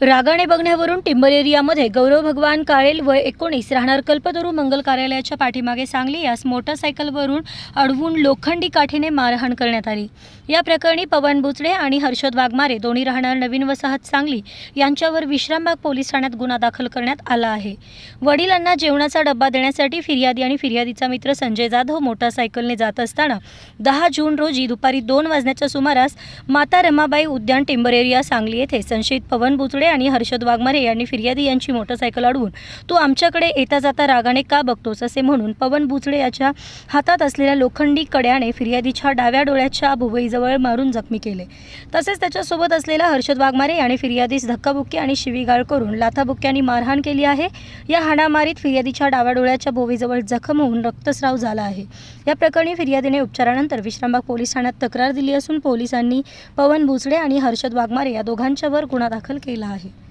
रागाने बघण्यावरून टिंबर एरियामध्ये गौरव भगवान काळेल वय एकोणीस राहणार कल्पतरू मंगल कार्यालयाच्या पाठीमागे सांगली यास मोटरसायकलवरून अडवून लोखंडी काठीने मारहाण करण्यात आली. या प्रकरणी पवन बुचडे आणि हर्षद वाघमारे दोन्ही राहणार नवीन वसाहत सांगली यांच्यावर विश्रामबाग पोलीस ठाण्यात गुन्हा दाखल करण्यात आला आहे. वडिलांना जेवणाचा डब्बा देण्यासाठी फिर्यादी आणि फिर्यादीचा मित्र संजय जाधव मोटारसायकलने जात असताना दहा जून रोजी दुपारी दोन वाजण्याच्या सुमारास माता रमाबाई उद्यान टिंबर एरिया सांगली येथे संशयित पवन बुचडे आणि हर्षद वाघमारे यांनी फिर्यादी यांची मोटरसायकल अडवून तू आमच्याकडे येता जाता रागाने का बघतोस असे म्हणून पवन बुचडे याच्या हातात असलेल्या लोखंडी कड्याने फिर्यादीच्या डाव्या डोळ्याच्या भुवईजवळ मारून जखमी केले. तसेच त्याच्यासोबत असलेला हर्षद वाघमारे याने फिर्यादीस धक्काबुक्की आणि शिवीगाळ करून लाथाबुक्क्यांनी मारहाण केली आहे. या हाणामारीत फिर्यादीच्या डाव्या डोळ्याच्या भोवीजवळ जखम होऊन रक्तस्राव झाला आहे. या प्रकरणी फिर्यादीने उपचारानंतर विश्रामबाग पोलीस ठाण्यात तक्रार दिली असून पोलिसांनी पवन भुसडे आणि हर्षद वाघमारे या दोघांच्यावर गुन्हा दाखल केला आहे. आहे